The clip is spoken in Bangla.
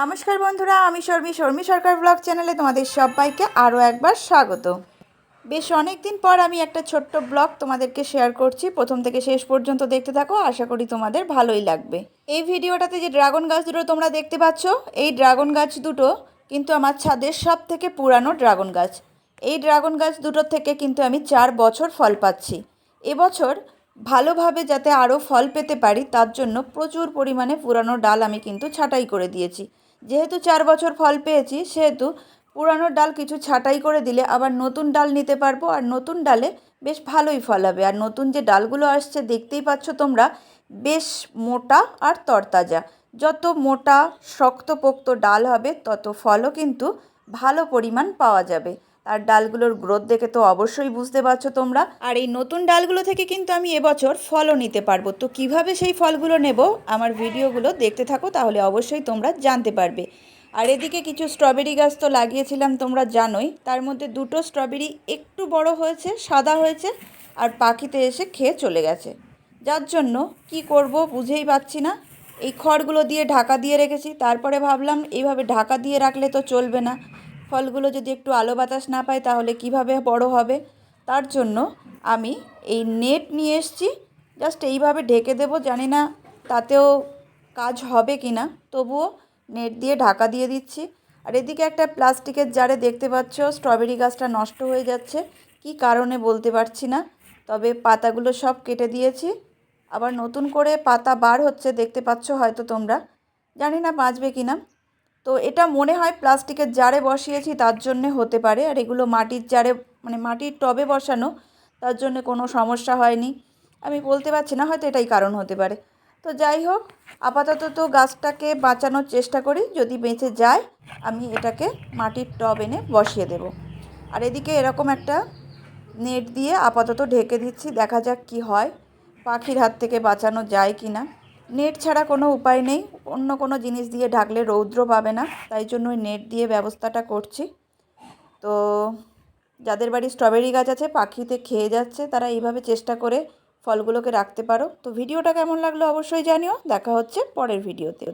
নমস্কার বন্ধুরা, আমি শর্মি। শর্মি সরকার ব্লগ চ্যানেলে তোমাদের সবাইকে আরও একবার স্বাগত। বেশ অনেক দিন পর আমি একটা ছোট্ট ব্লগ তোমাদেরকে শেয়ার করছি। প্রথম থেকে শেষ পর্যন্ত দেখতে থাকো, আশা করি তোমাদের ভালোই লাগবে। এই ভিডিওটাতে যে ড্রাগন গাছ দুটো তোমরা দেখতে পাচ্ছ, এই ড্রাগন গাছ দুটো কিন্তু আমার ছাদের সব থেকে পুরানো ড্রাগন গাছ। এই ড্রাগন গাছ দুটোর থেকে কিন্তু আমি চার বছর ফল পাচ্ছি। এবছর ভালোভাবে যাতে আরও ফল পেতে পারি, তার জন্য প্রচুর পরিমাণে পুরানো ডাল আমি কিন্তু ছাঁটাই করে দিয়েছি। যেহেতু চার বছর ফল পেয়েছি, সেহেতু পুরানো ডাল কিছু ছাঁটাই করে দিলে আবার নতুন ডাল নিতে পারব আর নতুন ডালে বেশ ভালোই ফল হবে। আর নতুন যে ডালগুলো আসছে, দেখতেই পাচ্ছ তোমরা, বেশ মোটা আর তরতাজা। যত মোটা, শক্তপোক্ত ডাল হবে, তত ফলও কিন্তু ভালো পরিমাণ পাওয়া যাবে। আর ডালগুলোর গ্রোথ দেখে তো অবশ্যই বুঝতে পারছ তোমরা। আর এই নতুন ডালগুলো থেকে কিন্তু আমি এবছর ফলও নিতে পারব। তো কীভাবে সেই ফলগুলো নেব, আমার ভিডিওগুলো দেখতে থাকো, তাহলে অবশ্যই তোমরা জানতে পারবে। আর এদিকে কিছু স্ট্রবেরি গাছ তো লাগিয়েছিলাম, তোমরা জানোই। তার মধ্যে দুটো স্ট্রবেরি একটু বড় হয়েছে, সাদা হয়েছে, আর পাখিতে এসে খেয়ে চলে গেছে। যার জন্য কি করব বুঝেই পাচ্ছি না। এই খড়গুলো দিয়ে ঢাকা দিয়ে রেখেছি, তারপরে ভাবলাম এইভাবে ঢাকা দিয়ে রাখলে তো চলবে না। ফলগুলো যদি একটু আলো বাতাস না পায় তাহলে কীভাবে বড় হবে? তার জন্য আমি এই নেট নিয়ে এসেছি। জাস্ট এইভাবে ঢেকে দেবো, জানি না তাতেও কাজ হবে কি না তবুও নেট দিয়ে ঢাকা দিয়ে দিচ্ছি। আর এদিকে একটা প্লাস্টিকের জারে দেখতে পাচ্ছ, স্ট্রবেরি গাছটা নষ্ট হয়ে যাচ্ছে। কি কারণে বলতে পারছি না। তবে পাতাগুলো সব কেটে দিয়েছি। আবার নতুন করে পাতা বার হচ্ছে, দেখতে পাচ্ছ হয়তো তোমরা। জানি না বাঁচবে কি না তো এটা মনে হয় প্লাস্টিকের জারে বসিয়েছি, তার জন্যে হতে পারে। আর এগুলো মাটির জারে মানে মাটির টবে বসানো, তার জন্য কোনো সমস্যা হয়নি। আমি বলতে পারছি না, হয়তো এটাই কারণ হতে পারে। তো যাই হোক, আপাতত তো গাছটাকে বাঁচানোর চেষ্টা করি। যদি বেঁচে যায়, আমি এটাকে মাটির টব এনে বসিয়ে দেব। আর এদিকে এরকম একটা নেট দিয়ে আপাতত ঢেকে দিচ্ছি, দেখা যাক কি হয়। পাখির হাত থেকে বাঁচানো যায় কি না নেট ছাড়া কোনো উপায় নেই। অন্য কোনো জিনিস দিয়ে ঢাকলে রৌদ্র পাবে না, তাই জন্য নেট দিয়ে ব্যবস্থাটা করছি। তো যাদের বাড়ি স্ট্রবেরি গাছ আছে, পাখিতে খেয়ে যাচ্ছে, তারা এইভাবে চেষ্টা করে ফলগুলোকে রাখতে পারো। তো ভিডিওটা কেমন লাগল অবশ্যই জানিও। দেখা হচ্ছে পরের ভিডিওতে।